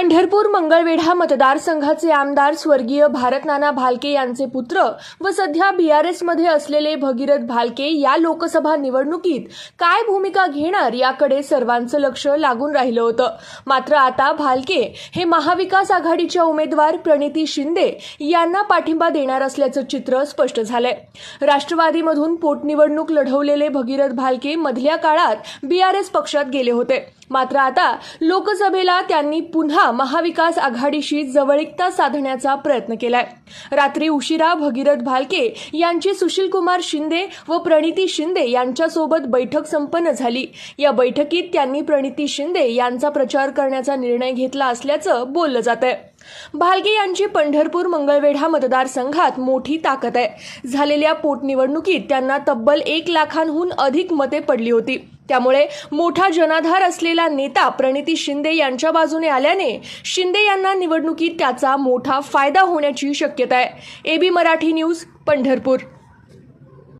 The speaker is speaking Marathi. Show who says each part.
Speaker 1: पंढरपूर मंगळवेढा मतदारसंघाचे आमदार स्वर्गीय भारतनाना भालके यांचे पुत्र व सध्या बीआरएसमध्ये असलेले भगीरथ भालके या लोकसभा निवडणुकीत काय भूमिका घेणार याकडे सर्वांचं लक्ष लागून राहिलं होतं. मात्र आता भालके हे महाविकास आघाडीच्या उमेदवार प्रणिती शिंदे यांना पाठिंबा देणार असल्याचं चित्र स्पष्ट झालंय. राष्ट्रवादीमधून पोटनिवडणूक लढवलेले भगीरथ भालके मधल्या काळात बीआरएस पक्षात गेले होते. मात्र आता लोकसभेला त्यांनी पुन्हा महाविकास आघाडीशी जवळीकता साधण्याचा प्रयत्न केलाय. रात्री उशिरा भगीरथ भालके यांची सुशीलकुमार शिंदे व प्रणिती शिंदे यांच्यासोबत बैठक संपन्न झाली. या बैठकीत त्यांनी प्रणिती शिंदे यांचा प्रचार करण्याचा निर्णय घेतला असल्याचं बोललं जात आहे भालके यांची पंढरपूर मंगळवेढा मतदारसंघात मोठी ताकद आहे. झालेल्या पोटनिवडणुकीत त्यांना तब्बल एक लाखांहून अधिक मते पडली होती. त्यामुळे मोठा जनाधार असलेला नेता प्रणिती शिंदे यांच्या बाजूने आल्याने शिंदे यांना निवडणुकीत त्याचा मोठा फायदा होण्याची शक्यता आहे. AB Marathi news Pandharpur.